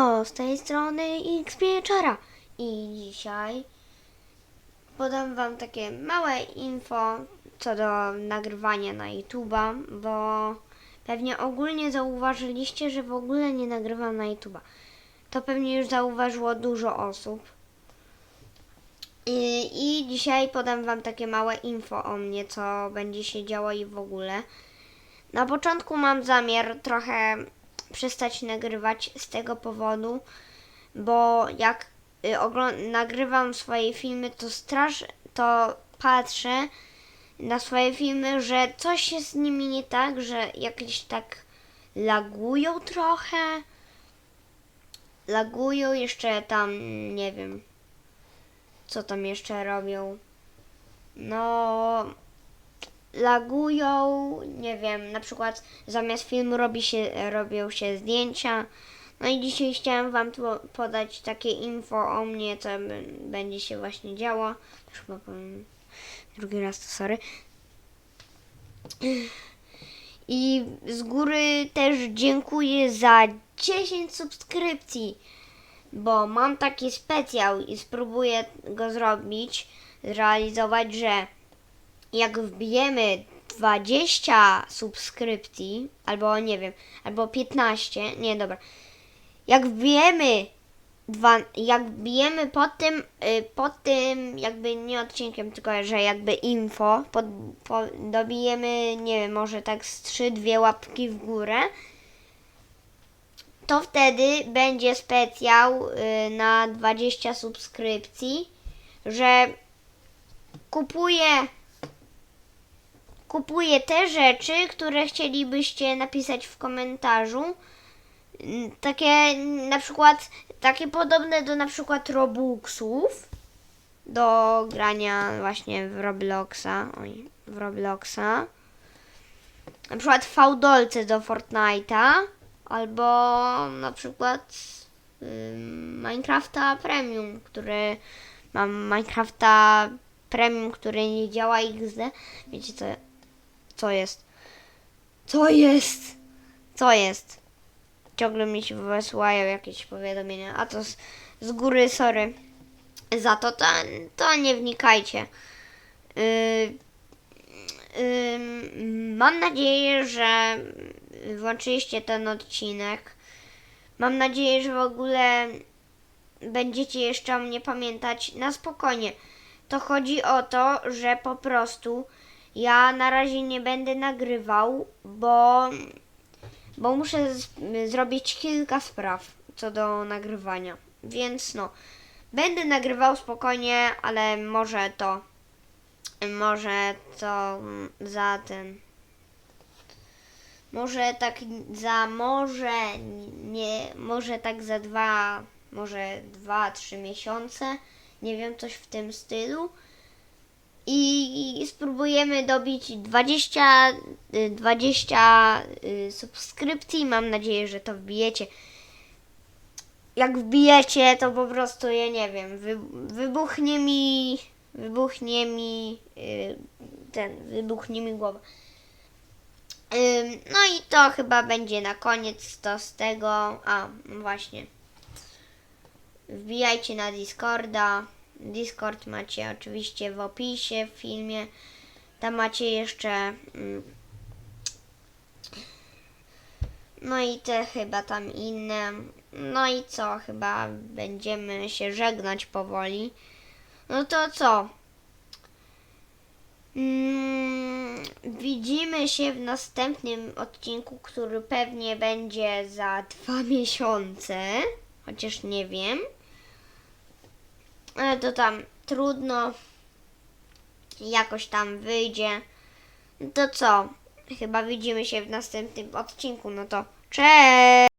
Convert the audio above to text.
Halo, z tej strony X Pieczara i dzisiaj podam wam takie małe info co do nagrywania na YouTube'a, bo pewnie ogólnie zauważyliście, że w ogóle nie nagrywam na YouTube'a. To pewnie już zauważyło dużo osób. I, I dzisiaj podam wam takie małe info o mnie, co będzie się działo i w ogóle. Na początku mam zamiar trochę przestać nagrywać z tego powodu, bo jak y, nagrywam swoje filmy, to strasz, to patrzę na swoje filmy, że coś jest z nimi nie tak, że jakieś tak lagują trochę. Lagują jeszcze tam, nie wiem, co tam jeszcze robią. No, lagują, nie wiem, na przykład zamiast filmu robi się, robią się zdjęcia. No i dzisiaj chciałem Wam tu podać takie info o mnie, co będzie się właśnie działo. Już chyba powiem drugi raz, to sorry. I z góry też dziękuję za 10 subskrypcji, bo mam taki specjał i spróbuję go zrobić, zrealizować, że jak wbijemy 20 subskrypcji, albo nie wiem, albo 15, nie dobra. Jak wbijemy dwa, jak wbijemy pod tym, y, pod tym jakby nie odcinkiem, tylko że jakby info, pod, po, dobijemy, nie wiem, może tak z 3, dwie łapki w górę, to wtedy będzie specjał y, na 20 subskrypcji, że kupuję kupuję te rzeczy, które chcielibyście napisać w komentarzu. Mm, Takie mm, na przykład, takie podobne do na przykład Robuxów, do grania właśnie w Robloxa, oj, w Robloxa. Na przykład fałdolce do Fortnite'a, albo na przykład ym, Minecrafta Premium, który mam Minecrafta Premium, który nie działa XD. Wiecie co, co jest? Co jest? Co jest? Ciągle mi się wysyłają jakieś powiadomienia, a to z, z góry sorry. Za to, to, to nie wnikajcie. Yy, Ym, mam nadzieję, że włączyliście ten odcinek. Mam nadzieję, że w ogóle będziecie jeszcze o mnie pamiętać na spokojnie. To chodzi o to, że po prostu ja na razie nie będę nagrywał, bo, bo muszę z, zrobić kilka spraw co do nagrywania. Więc no, będę nagrywał spokojnie, ale może to może to za ten. Może tak za może nie, może tak za dwa, może dwa, trzy miesiące. Nie wiem, coś w tym stylu. I spróbujemy dobić 20, y, 20 y, subskrypcji. Mam nadzieję, że to wbijecie. Jak wbijecie, to po prostu, ja nie wiem, wy, wybuchnie mi, wybuchnie mi, y, ten, wybuchnie mi głowa. No i to chyba będzie na koniec to z tego. A, no właśnie. Wbijajcie na Discorda. Discord macie oczywiście w opisie w filmie. Tam macie jeszcze. mm, No i te chyba tam inne. No i co? Chyba będziemy się żegnać powoli. No to co? Mm, widzimy się w następnym odcinku, który pewnie będzie za dwa miesiące. Chociaż nie wiem. Ale to tam trudno. Jakoś tam wyjdzie. To co? Chyba widzimy się w następnym odcinku. No to cześć!